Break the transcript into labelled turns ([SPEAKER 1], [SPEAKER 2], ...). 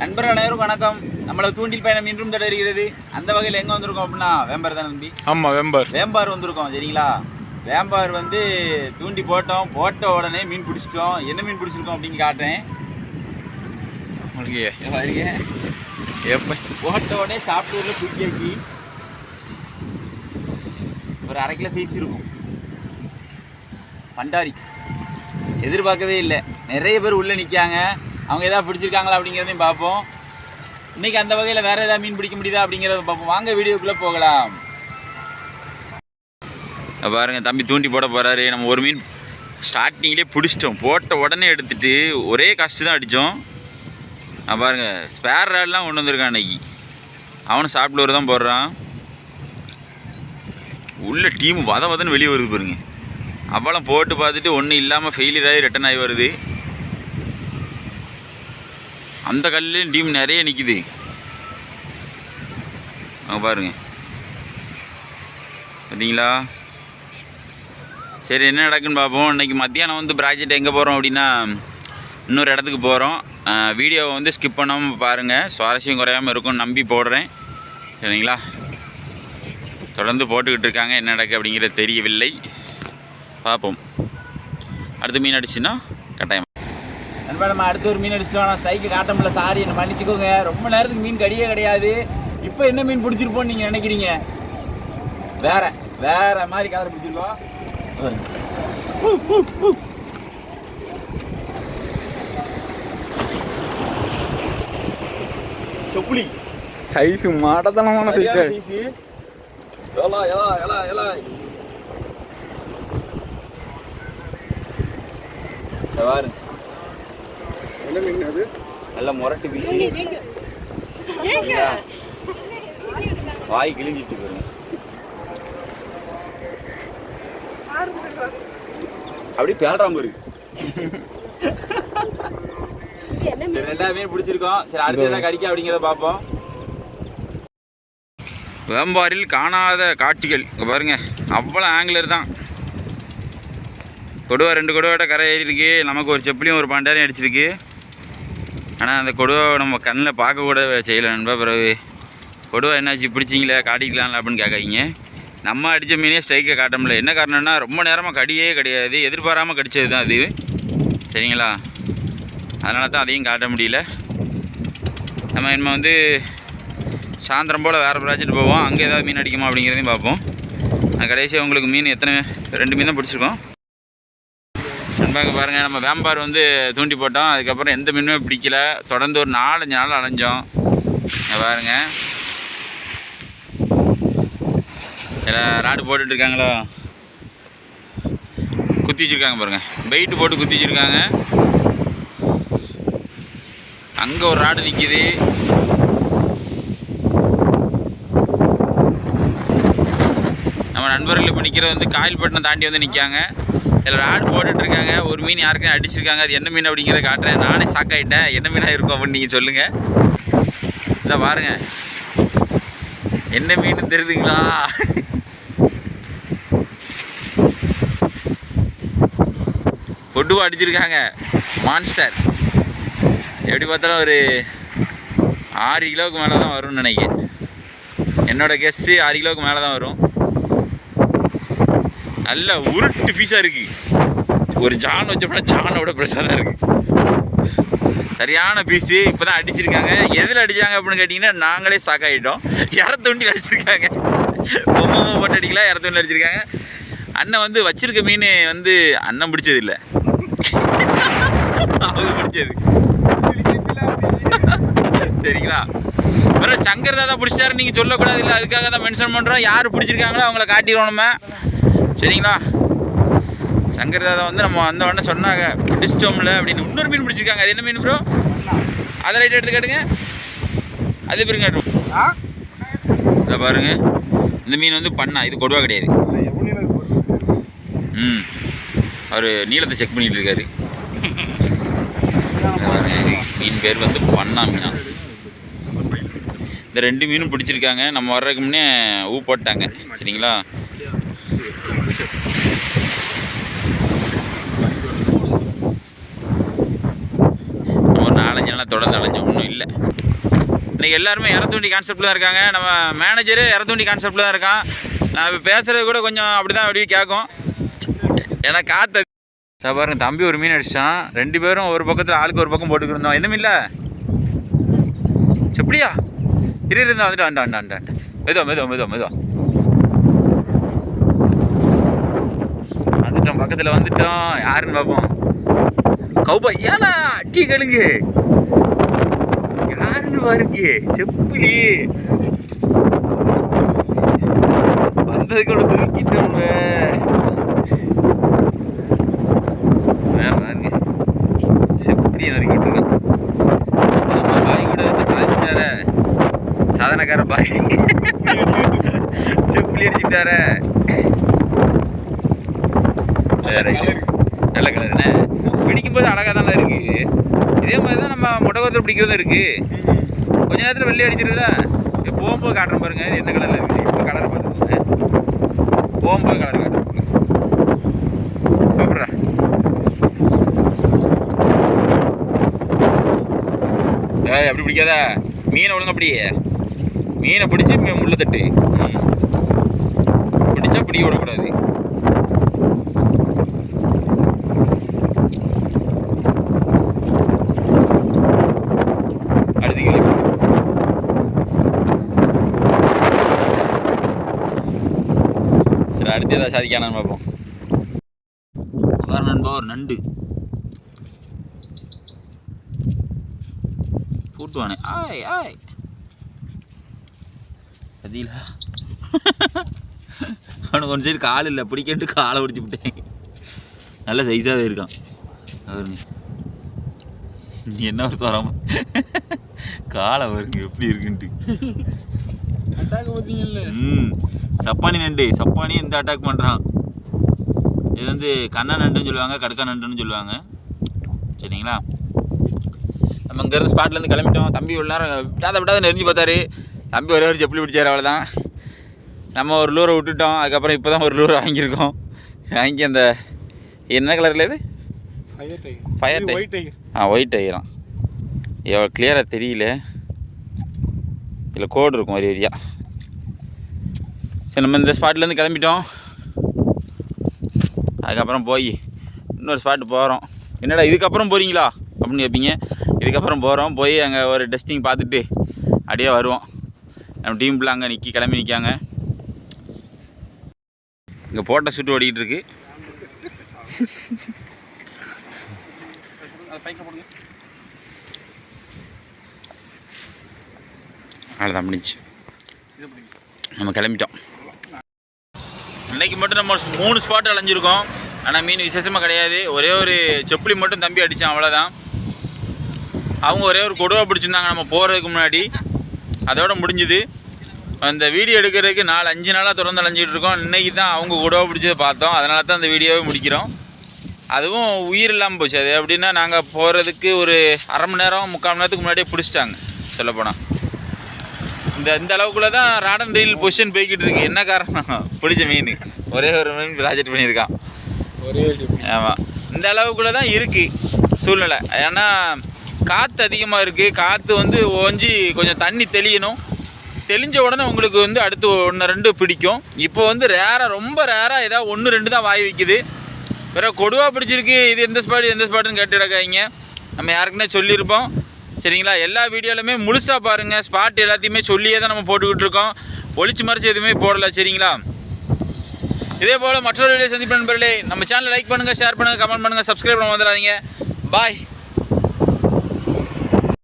[SPEAKER 1] நண்பர்கள் அனைவருக்கும் வணக்கம். நம்மள தூண்டில் பயணம் இன்றும் தொடர்கிறது. அந்த வகையில் எங்கே வந்திருக்கோம் அப்படின்னா வேம்பார் தான் நம்பி
[SPEAKER 2] ஆமாம் வெம்பர்.
[SPEAKER 1] வேம்பார் வந்திருக்கோம் சரிங்களா? வேம்பார் வந்து தூண்டி போட்டோம். போட்ட உடனே மீன் பிடிச்சிட்டோம். என்ன மீன் பிடிச்சிருக்கோம் அப்படின்னு காட்டுறேன். போட்ட உடனே சாப்பிட்டூரில் குட்டியாக்கி ஒரு அரை கிலோ சைஸ் இருக்கும். பண்டாரி. எதிர்பார்க்கவே இல்லை. நிறைய பேர் உள்ளே நிற்காங்க. அவங்க எதாவது பிடிச்சிருக்காங்களா அப்படிங்கிறதையும் பார்ப்போம். இன்னைக்கு அந்த வகையில் வேறு எதாவது மீன் பிடிக்க முடியுதா அப்படிங்கிறத பார்ப்போம். வாங்க வீடியோக்குள்ளே போகலாம். பாருங்கள் தம்பி தூண்டி போட போகிறாரு நம்ம ஒரு மீன் ஸ்டார்டிங்லேயே பிடிச்சிட்டோம். போட்ட உடனே எடுத்துகிட்டு ஒரே கஷ்டம் தான் அடித்தோம் நான் பாருங்க ஸ்பேர் ராட்லாம் கொண்டு வந்திருக்கான் அன்னைக்கு அவனும் சாப்பிட்டு தான் போடுறான். உள்ள டீம் வத வதன்னு வெளியே வருது பாருங்க. அவளம் போட்டு பார்த்துட்டு ஒன்றும் இல்லாமல் ஃபெயிலியர் ஆகி ரிட்டன் ஆகி வருது. அந்த கல்லையும் டீம் நிறைய நிற்கிது அங்கே பாருங்க. பார்த்தீங்களா சரி என்ன நடக்குன்னு பார்ப்போம். இன்னைக்கு மத்தியானம் வந்து ப்ராஜெக்ட் எங்கே போகிறோம் அப்படின்னா இன்னொரு இடத்துக்கு போகிறோம் வீடியோவை வந்து ஸ்கிப் பண்ணாமல் பாருங்கள் சுவாரஸ்யம் குறையாமல் இருக்கும்னு நம்பி போடுறேன். சரிங்களா? தொடர்ந்து போட்டுக்கிட்டு இருக்காங்க. என்ன நடக்கு அப்படிங்கிறது தெரியவில்லை. பார்ப்போம். அடுத்து மீன் அடிச்சுன்னா கட்டாயம் நண்பா நம்ம அடுத்த ஒரு மீன் அடிச்சிட்டோம் ஆனால் ஸ்ட்ரைக்கு காட்ட முடியல சாரி என்ன மன்னிச்சுக்கோங்க ரொம்ப நேரத்துக்கு மீன் கடியே கிடையாது இப்போ என்ன மீன் பிடிச்சிருப்போம்னு நீங்கள் நினைக்கிறீங்க வேற வேற மாதிரி கலர் பிடிச்சிருக்கோம் பாருங்க. சொப்புளி
[SPEAKER 2] சைஸு மாடத்தனமான சைஸு.
[SPEAKER 1] எலா, எலா, எலா, எலா. இங்க பாரு.
[SPEAKER 2] என்ன மீன் அது
[SPEAKER 1] நல்ல முரட்டு பீசி? வாய் கிழிஞ்சிச்சு பாருங்க. அப்படியே பேல்றாம இருக்கு ரெண்டாவது மீன் பிடிச்சிருக்கோம். சரி அடுத்து எதாவது கடிக்க அப்படிங்கிறத பார்ப்போம். வேம்பாரில் காணாத காட்சிகள். இங்கே பாருங்க. அவ்வளோ ஆங்கிலர் தான். கொடுவா ரெண்டு கொடுவாட்ட கரை ஏறி இருக்கு நமக்கு ஒரு செப்பிலையும் ஒரு பண்டாரையும் அடிச்சிருக்கு. ஆனால் அந்த கொடுவை நம்ம கண்ணில் பார்க்கக்கூட செய்யலை நண்பா பிறகு. கொடுவை என்னாச்சு பிடிச்சிங்களே காட்டிக்கலாம்ல அப்படின்னு கேட்காதீங்க. நம்ம அடித்த மீனே ஸ்ட்ரைக்கை காட்ட முடியல. என்ன காரணம்னா ரொம்ப நேரமாக கடியே கிடையாது. எதிர்பாராமல் கடிச்சது தான் அது. சரிங்களா? அதனால தான் அதையும் காட்ட முடியல. நம்ம இனிமே வந்து சாயந்தரம் போல் வேறு ப்ராஜெக்ட் போவோம். அங்கே ஏதாவது மீன் அடிக்குமா அப்படிங்கிறதையும் பார்ப்போம். நான் கடைசியாக உங்களுக்கு மீன் எத்தனை ரெண்டு மீன் தான் பிடிச்சிருக்கோம். நண்பாங்க பாருங்கள் நம்ம வேம்பார் வந்து தூண்டி போட்டோம். அதுக்கப்புறம் எந்த மீனுமே பிடிக்கல. தொடர்ந்து ஒரு நாலஞ்சு நாள் அலைஞ்சோம். பாருங்க. சில ராடு போட்டுட்ருக்காங்களோ குத்தி வச்சுருக்காங்க பாருங்கள் பெயிட்டு போட்டு குத்தி வச்சுருக்காங்க. அங்கே ஒரு ராடு நிற்கிது நம்ம நண்பர்கள் இப்போ நிற்கிற வந்து காயில்பட்டினம் தாண்டி வந்து நிற்காங்க இதில் ராடு போட்டுட்டுருக்காங்க ஒரு மீன் யாருக்கும் அடிச்சிருக்காங்க. அது என்ன மீன் அப்படிங்கிறத காட்டுறேன். நானே சாக்காயிட்டேன் என்ன மீனாக இருக்கும் அப்படின்னு நீங்கள் சொல்லுங்கள் இதை பாருங்கள் என்ன மீன் தெரியுதுங்களா? பொட்டுவா அடிச்சிருக்காங்க. மான்ஸ்டர் எப்படி பார்த்தாலும் ஒரு ஆறு கிலோவுக்கு மேலே தான் வரும்னு நினைக்கிறேன். என்னோட கெஸ்ஸு ஆறு கிலோவுக்கு மேலே தான் வரும். நல்ல உருட்டு பீஸாக இருக்குது ஒரு ஜான் வச்சோம்னா ஜானோட பெருசாக தான் இருக்குது சரியான பீஸு. இப்போ தான் அடிச்சிருக்காங்க. எதில் அடிச்சாங்க அப்படின்னு கேட்டிங்கன்னா நாங்களே சாக்காயிட்டோம் இரத்தொண்டில் அடிச்சிருக்காங்க. பொம்மை போட்டு அடிக்கலாம் இரத்தொண்டில் அடிச்சிருக்காங்க. அண்ணன் வந்து வச்சிருக்க மீன் வந்து அண்ணன் பிடிச்சது இல்லை அவங்க பிடிச்சது. சரிங்களா? வேறு சங்கர் தாதா பிடிச்சிட்டாரு நீங்கள் சொல்லக்கூடாது. இல்லை அதுக்காக தான் மென்ஷன் பண்ணுறோம் யார் பிடிச்சிருக்காங்களோ அவங்கள காட்டிடுவோம் நம்ம. சரிங்களா? சங்கர் தாதா வந்து நம்ம வந்த உடனே சொன்னாங்க பிடிச்சிட்டோம்ல அப்படின்னு. இன்னொரு மீன் பிடிச்சிருக்காங்க. அது என்ன மீன் ப்ரோ அதை ரைட் எடுத்து காட்டுங்க. அது பிறகு காட்டும் இதை பாருங்க. இந்த மீன் வந்து பண்ணா. இது கொடுவா கிடையாது. ம். அவர் நீளத்தை செக் பண்ணிட்டு இருக்காரு. மீன் பேர் வந்து பண்ணா மீனா. இந்த ரெண்டு மீனும் பிடிச்சிருக்காங்க. நம்ம வர்றதுக்கு முன்னே ஊ போட்டாங்க. சரிங்களா நம்ம ஒரு நாலஞ்சு நாளாக எல்லாம் தொடர்ந்து அலைஞ்சு ஒன்றும் இல்லை. இன்றைக்கி எல்லாருமே இறத்தூண்டி கான்செப்டில் தான் இருக்காங்க. நம்ம மேனேஜரு இறத்தூண்டி கான்செப்டில் தான் இருக்கான். நான் இப்போ பேசுகிறது கூட கொஞ்சம் அப்படி தான் அப்படி கேட்கும் ஏன்னா காற்று பாருங்க தம்பி ஒரு மீன் அடித்தான் ரெண்டு பேரும் ஒரு பக்கத்தில் ஆளுக்கு ஒரு பக்கம் போட்டுக்கிருந்தோம் என்ன இல்லை. எப்படியா இரு இருந்தா வந்துட்டு அண்டா அண்டா அண்டா மெதுவா மெதுவா மெதுவா மெதுவா. வந்துட்டோம் பக்கத்தில் வந்துட்டோம். யாருன்னு பார்ப்போம். கௌபா ஏன்னா டீ கழுங்கு யாருன்னு பாருங்க செப்பிலி. வந்ததுக்கு ஒன்று தூக்கிட்டோம்ல பாருங்க. செப்பிலி நறுக்கிட்டு இருக்கோம். நம்ம பாய் கூட வந்து கழிச்சிட்டார சாதனக்கார பாய். செப்பிலி அடிச்சுட்டார. சரி. நல்ல கலருண்ணே. பிடிக்கும்போது அழகாக தானே இருக்குது இதே மாதிரி தான் நம்ம முடகத்தில் பிடிக்கிறதும் இருக்குது கொஞ்ச நேரத்தில் வெள்ளை அடிச்சிருதுல? போகும்போது காட்டுறேன் பாருங்க. இது என்ன கலரில் இருக்குது இப்போ கலரை பார்த்துக்கோங்க. போகும்போது கலர் காட்டுறேன். சூப்பரா ஏ அப்படி பிடிக்காதா. மீனை ஒழுங்கா அப்படி மீனை பிடிச்சி மீ- முள்ள தட்டு. பிடிச்சா பிடிக்க விடக்கூடாது அடுத்து கேள்வி சரி அடுத்து ஏதாவது சாதிக்கானு பார்ப்போம். வேறு நண்பா ஒரு நண்டு. கூட்டுவானே ஆய் ஆய். பதில அவனுக்கு ஒன் சைடு கால் இல்லை. பிடிக்கன்ட்டு காலை பிடிச்சி விட்டேன். நல்ல சைஸாகவே இருக்கான். அவர் நீ என்ன ஒரு தராம? காலை வருங்க எப்படி இருக்குன்ட்டு. ம். சப்பானி நண்டு சப்பானி இந்த அட்டாக் பண்ணுறான் இது வந்து கண்ணா நண்டுன்னு சொல்லுவாங்க கடுக்கா நண்டுன்னு சொல்லுவாங்க. சரிங்களா? நம்ம இங்கேருந்து ஸ்பாட்லேருந்து கிளம்பிட்டோம். தம்பி ஒரு நேரம் விட்டாத விட்டாத நெறிஞ்சு பார்த்தாரு. தம்பி ஒரே ஒரு செப்பலி பிடிச்சாரு அவ்வளோதான் நம்ம ஒரு லூரை விட்டுட்டோம். அதுக்கப்புறம் இப்போ தான் ஒரு லூரை வாங்கியிருக்கோம். வாங்கி அந்த என்ன கலரில் இது?
[SPEAKER 2] ஃபயர் டைகர்
[SPEAKER 1] ஆ ஒயிட் ஆகிரும் எவ்வளோ கிளியராக தெரியல. இதில் கோடு இருக்கும் ஒரு ஏரியா சரி நம்ம இந்த ஸ்பாட்லேருந்து கிளம்பிட்டோம். அதுக்கப்புறம் போய் இன்னொரு ஸ்பாட்டு போகிறோம் என்னடா இதுக்கப்புறம் போகிறீங்களா அப்படின்னு கேட்பீங்க இதுக்கப்புறம் போகிறோம் போய் அங்கே ஒரு டெஸ்டிங் பார்த்துட்டு அப்படியே வருவோம். நம்ம டீம் ஃபுல்லாக அங்கே நிற்கி கிளம்பி நிற்காங்க இங்கே போட்ட சுட்டு ஓடிக்கிட்டு இருக்கு. அவ்வளோதான் முடிஞ்சு நம்ம கிளம்பிட்டோம். இன்றைக்கி மட்டும் நம்ம மூணு ஸ்பாட் அலைஞ்சிருக்கோம். ஆனால் மீன் விசேஷமாக கிடையாது. ஒரே ஒரு செப்பிளி மட்டும் தம்பி அடித்தான் அவ்வளோதான் அவங்க ஒரே ஒரு கொடுவை பிடிச்சிருந்தாங்க நம்ம போகிறதுக்கு முன்னாடி. அதோட முடிஞ்சுது. அந்த வீடியோ எடுக்கிறதுக்கு நாலு அஞ்சு நாளாக தொடர்ந்து அலைஞ்சிட்டு இருக்கோம். இன்றைக்கி தான் அவங்க கொடுவை பிடிச்சதை பார்த்தோம். அதனால தான் அந்த வீடியோவை முடிக்கிறோம். அதுவும் உயிர் இல்லாமல் போச்சு. அது எப்படின்னா நாங்கள் போகிறதுக்கு ஒரு அரை மணி நேரம் முக்கால் மணி நேரத்துக்கு முன்னாடியே பிடிச்சிட்டாங்க சொல்லப்போனால் இந்த இந்த அளவுக்குள்ள தான் ராடன் ரீல் பொசிஷன் போய்கிட்டு இருக்கு. என்ன காரணம்? பிடிச்ச மீன். ஒரே ஒரு மீன் ப்ராஜெக்ட் பண்ணியிருக்கான்.
[SPEAKER 2] ஒரே
[SPEAKER 1] ஆமாம் இந்த அளவுக்குள்ள தான் இருக்குது சூழ்நிலை. ஏன்னா காற்று அதிகமாக இருக்குது காற்று வந்து ஓஞ்சி கொஞ்சம் தண்ணி தெளியணும். தெளிஞ்ச உடனே உங்களுக்கு வந்து அடுத்து ஒன்று ரெண்டு பிடிக்கும். இப்போ வந்து ரேராக ரொம்ப ரேராக ஏதாவது ஒன்று ரெண்டு தான் வாய் வைக்குது. வேற கொடுவா பிடிச்சிருக்கு. இது எந்த ஸ்பாட் எந்த ஸ்பாட்டுன்னு கேட்டு கிடக்காதீங்க நம்ம யாருக்குன்னே சொல்லியிருப்போம். சரிங்களா? எல்லா வீடியோலையுமே முழுசாக பாருங்கள் ஸ்பாட் எல்லாத்தையுமே சொல்லியே தான் நம்ம போட்டுக்கிட்டு இருக்கோம். ஒழிச்சு மறைச்சு எதுவுமே போடலை சரிங்களா? இதே போல் மற்றொரு வீடியோ சந்திப்பு நண்பர்களே. நம்ம சேனலை லைக் பண்ணுங்கள் ஷேர் பண்ணுங்கள் கமெண்ட் பண்ணுங்கள் சப்ஸ்கிரைப் பண்ண வந்துடாதீங்க பாய்